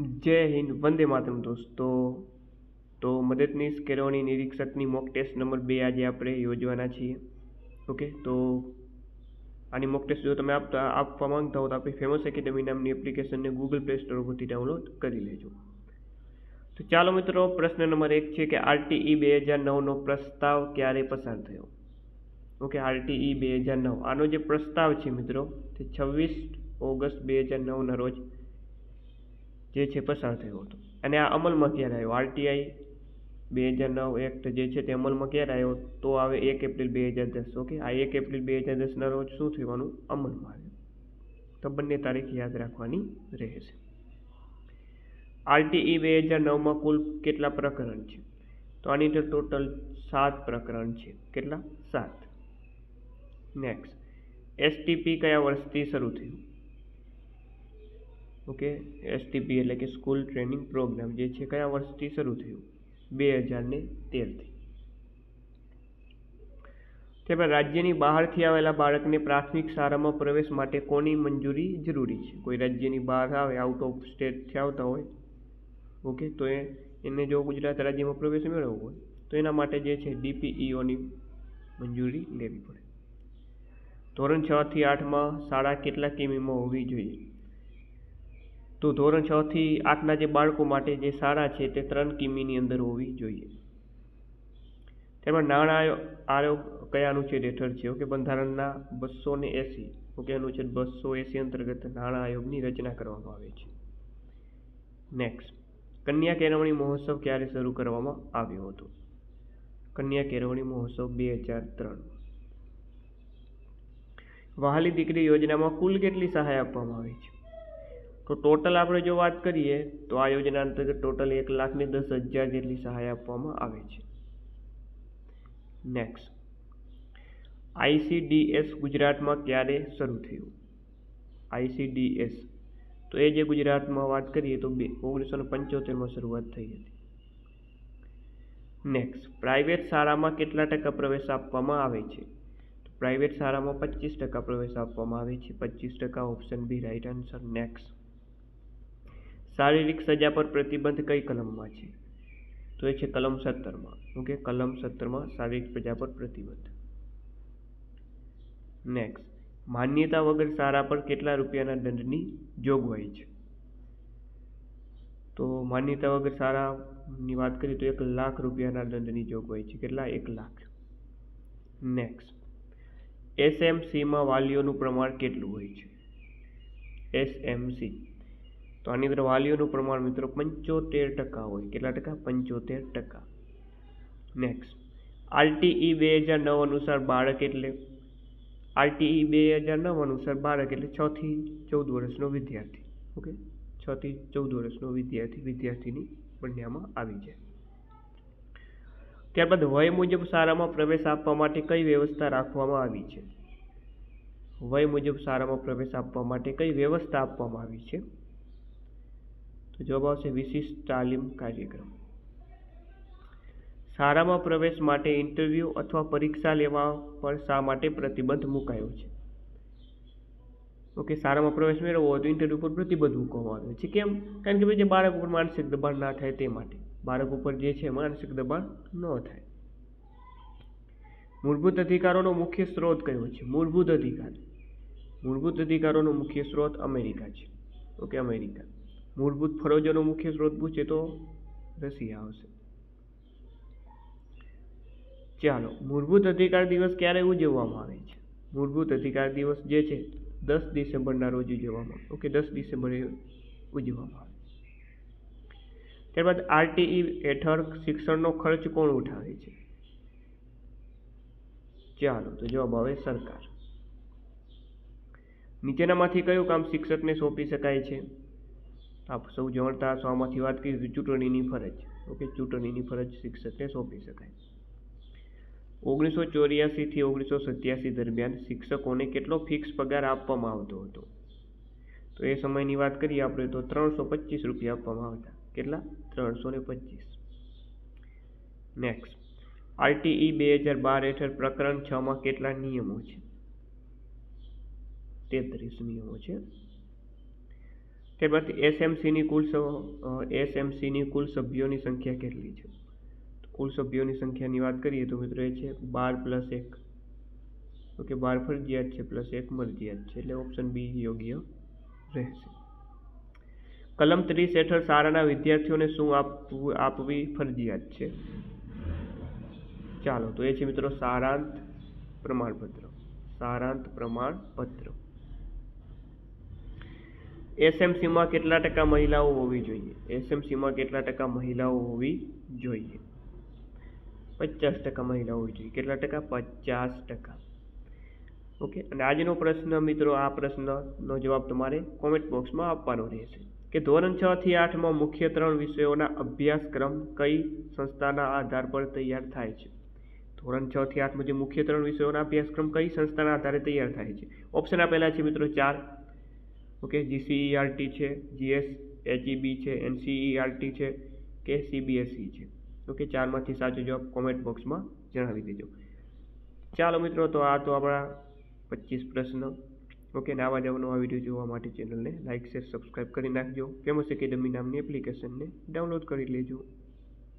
જય હિન્દ, વંદે માતરમ દોસ્તો. તો મદદનીશ કેળવણી નિરીક્ષકની મોક ટેસ્ટ નંબર બે આજે આપણે યોજવાના છીએ. ઓકે, તો આની મોક ટેસ્ટ જો તમે આપતા, આપવા માંગતા હો તો આપણી ફેમસ એકેડેમી નામની એપ્લિકેશનને ગૂગલ પ્લે સ્ટોર પરથી ડાઉનલોડ કરી લેજો. તો ચાલો મિત્રો, પ્રશ્ન નંબર એક છે કે આરટીઈ બે હજાર નવનો પ્રસ્તાવ ક્યારે પસાર થયો? ઓકે, આરટીઈ બે હજાર નવ. આનો જે પ્રસ્તાવ છે મિત્રો, તે છવ્વીસ ઓગસ્ટ બે હજાર નવના રોજ જે છે પસાર થયો હતો. અને આ અમલમાં ક્યારે આવ્યો? આરટીઆઈ બે હજાર નવ એક્ટ જે છે તે અમલમાં ક્યારે આવ્યો? તો આવે એક એપ્રિલ બે હજાર દસ, ઓકે? આ એક એપ્રિલ બે હજાર દસના રોજ શું થવાનું? અમલમાં આવ્યું. તો બંને તારીખ યાદ રાખવાની રહેશે. આરટીઈ બે હજાર નવમાં કુલ કેટલા પ્રકરણ છે? તો આની અંદર ટોટલ સાત પ્રકરણ છે. કેટલા? સાત. નેક્સ્ટ એસટીપી કયા વર્ષથી શરૂ થયું? ઓકે એસટીપી એટલે કે સ્કૂલ ટ્રેનિંગ પ્રોગ્રામ જે છે, કયા વર્ષથી શરૂ થયું? બે હજાર ને તેરથી ત્યારબાદ રાજ્યની બહારથી આવેલા બાળકને પ્રાથમિક શાળામાં પ્રવેશ માટે કોની મંજૂરી જરૂરી છે? કોઈ રાજ્યની બહાર આવે આઉટ ઓફ સ્ટેટથી આવતા હોય, ઓકે, તો એ, એને જો ગુજરાત રાજ્યમાં પ્રવેશ મેળવવો હોય, તો એના માટે જે છે ડીપીઈઓની મંજૂરી લેવી પડે. ધોરણ છ થી આઠમાં શાળા કેટલા કિમીમાં હોવી જોઈએ? તો ધોરણ છ થી આઠના જે બાળકો માટે જે શાળા છે તે ત્રણ કિમીની અંદર હોવી જોઈએ. તેમાં નાણાં આયોગ કયા અનુચ્છેદ હેઠળ છે? ઓકે, બંધારણના બસો ને એંસી. ઓકે અનુચ્છેદ બસો એંસી અંતર્ગત નાણાં આયોગની રચના કરવામાં આવે છે. નેક્સ્ટ કન્યા કેળવણી મહોત્સવ ક્યારે શરૂ કરવામાં આવ્યો હતો? કન્યા કેળવણી મહોત્સવ બે હજાર ત્રણ. વહાલી દીકરી યોજનામાં કુલ કેટલી સહાય આપવામાં આવી છે? તો ટોટલ આપણે જો વાત કરીએ, તો આ યોજના અંતર્ગત ટોટલ એક લાખને દસ હજાર જેટલી સહાય આપવામાં આવે છે. નેક્સ્ટ આઈસીડીએસ ગુજરાતમાં ક્યારે શરૂ થયું? આઈસીડીએસ તો એ જે ગુજરાતમાં વાત કરીએ, તો બે, ઓગણીસો પંચોતેરમાં શરૂઆત થઈ હતી. નેક્સ્ટ પ્રાઇવેટ શાળામાં કેટલા ટકા પ્રવેશ આપવામાં આવે છે? પ્રાઇવેટ શાળામાં પચીસ ટકા પ્રવેશ આપવામાં આવે છે. પચીસ ટકા option B right answer. Next શારીરિક સજા પર પ્રતિબંધ કઈ કલમમાં છે? તો એ છે કલમ સત્તરમાં. ઓકે કલમ સત્તરમાં શારીરિક સજા પર પ્રતિબંધ. નેક્સ્ટ માન્યતા વગર સારા પર કેટલા રૂપિયાના દંડની જોગવાઈ છે? તો માન્યતા વગર સારાની વાત કરીએ તો એક લાખ રૂપિયાના દંડની જોગવાઈ છે. કેટલા? એક લાખ. નેક્સ્ટ એસએમસીમાં વાલીઓનું પ્રમાણ કેટલું હોય છે? એસએમસી તો આની અંદર વાલીઓનું પ્રમાણ મિત્રો પંચોતેર ટકા હોય. કેટલા ટકા? પંચોતેર ટકા. નેક્સ્ટ આરટીઈ બે હજાર નવ અનુસાર બાળક એટલે? આરટીઈ બે હજાર નવ અનુસાર બાળક એટલે છ થી ચૌદ વર્ષનો વિદ્યાર્થી. ઓકે છ થી ચૌદ વર્ષનો વિદ્યાર્થી વિદ્યાર્થીની બંનેમાં આવી જાય. ત્યારબાદ વય મુજબ શાળામાં પ્રવેશ આપવા માટે કઈ વ્યવસ્થા રાખવામાં આવી છે? વય મુજબ શાળામાં પ્રવેશ આપવા માટે કઈ વ્યવસ્થા આપવામાં આવી છે? તો જવાબ આવશે વિશિષ્ટ તાલીમ કાર્યક્રમ. શાળામાં પ્રવેશ માટે ઇન્ટરવ્યૂ અથવા પરીક્ષા લેવા પર શા માટે પ્રતિબંધ મુકાયો છે? ઓકે શાળામાં પ્રવેશ મેળવવો હોય તો ઇન્ટરવ્યૂ પર પ્રતિબંધ મૂકવામાં આવ્યો છે. કેમ? કારણ કે ભાઈ, જે બાળક ઉપર માનસિક દબાણ ના થાય તે માટે. બાળક ઉપર જે છે, માનસિક દબાણ ન થાય. મૂળભૂત અધિકારોનો મુખ્ય સ્ત્રોત કયો છે? મૂળભૂત અધિકાર. મૂળભૂત અધિકારોનો મુખ્ય સ્ત્રોત અમેરિકા છે. Okay America. મૂળભૂત ફરજોનો મુખ્ય સ્ત્રોત પૂછે તો રશિયા આવશે. ચાલો, મૂળભૂત અધિકાર દિવસ ક્યારે ઉજવવામાં આવે છે? મૂળભૂત અધિકાર દિવસ જે છે, દસ ડિસેમ્બરના રોજ ઉજવવામાં, ઓકે, દસ ડિસેમ્બરે ઉજવવામાં આવે ત્યારબાદ આરટીઈ હેઠળ શિક્ષણનો ખર્ચ કોણ ઉઠાવે છે? ચાલો, તો જવાબ આવે સરકાર. નીચેનામાંથી કયું કામ શિક્ષકને સોંપી શકાય છે? આપ સૌ જાણતા હશો આમાંથી વાત કરીશું ચૂંટણીની ફરજ. ઓકે, ચૂંટણીની ફરજ શિક્ષકને સોંપી શકાય. ઓગણીસો ચોર્યાસીથી ઓગણીસો સત્યાસી દરમિયાન શિક્ષકોને કેટલો ફિક્સ પગાર આપવામાં આવતો હતો? તો એ સમયની વાત કરીએ આપણે તો ત્રણસો પચીસ રૂપિયા આપવામાં આવતા. કેટલા? ત્રણસો ને પચીસ. નેક્સ્ટ આરટીઈ બે હજાર બાર હેઠળ પ્રકરણ છમાં કેટલા નિયમો છે? તેત્રીસ નિયમો છે. ત્યારબાદ એસએમસીની કુલ એસએમસીની કુલ સભ્યોની સંખ્યા કેટલી છે? કુલ સભ્યોની સંખ્યાની વાત કરીએ તો મિત્રો એ છે બાર પ્લસ એક. ઓકે, બાર ફરજિયાત છે પ્લસ એક મરજિયાત છે, એટલે ઓપ્શન બી યોગ્ય રહેશે. કલમ ત્રીસ હેઠળ શાળાના વિદ્યાર્થીઓને શું આપવું, આપવી ફરજિયાત છે? ચાલો, તો એ છે મિત્રો સારાંત પ્રમાણપત્ર. સારાંત પ્રમાણપત્ર. એસએમસીમાં કેટલા ટકા મહિલાઓ હોવી જોઈએ? એસએમસીમાં કેટલા ટકા મહિલાઓ હોવી જોઈએ? પચાસ ટકા મહિલાઓ હોવી જોઈએ. કેટલા ટકા? પચાસ ટકા. ઓકે? અને આજનો પ્રશ્ન મિત્રો, આ પ્રશ્નનો જવાબ તમારે કોમેન્ટ બોક્સમાં આપવાનો રહેશે. કે ધોરણ છ થી આઠમાં મુખ્ય ત્રણ વિષયોના અભ્યાસક્રમ કઈ સંસ્થાના આધાર પર તૈયાર થાય છે? ધોરણ છ થી આઠમાં જે મુખ્ય ત્રણ વિષયોના અભ્યાસક્રમ કઈ સંસ્થાના આધારે તૈયાર થાય છે? ઓપ્શન આપેલા છે મિત્રો ચાર. ઓકે જીસીઈઆરટી છે જીએસ એચઈબી છે એનસીઈઆરટી છે કે સીબીએસઈ છે. ઓકે, ચારમાંથી સાચો જવાબ કોમેન્ટ બોક્સમાં જણાવી દેજો. ચાલો મિત્રો, તો આ તો આપણા પચીસ પ્રશ્ન. ઓકે ને આવા જ નવા વીડિયો જોવા માટે ચેનલને લાઇક શેર સબસ્ક્રાઈબ કરી નાખજો. ફેમસ એકેડમી નામની એપ્લિકેશનને ડાઉનલોડ કરી લેજો.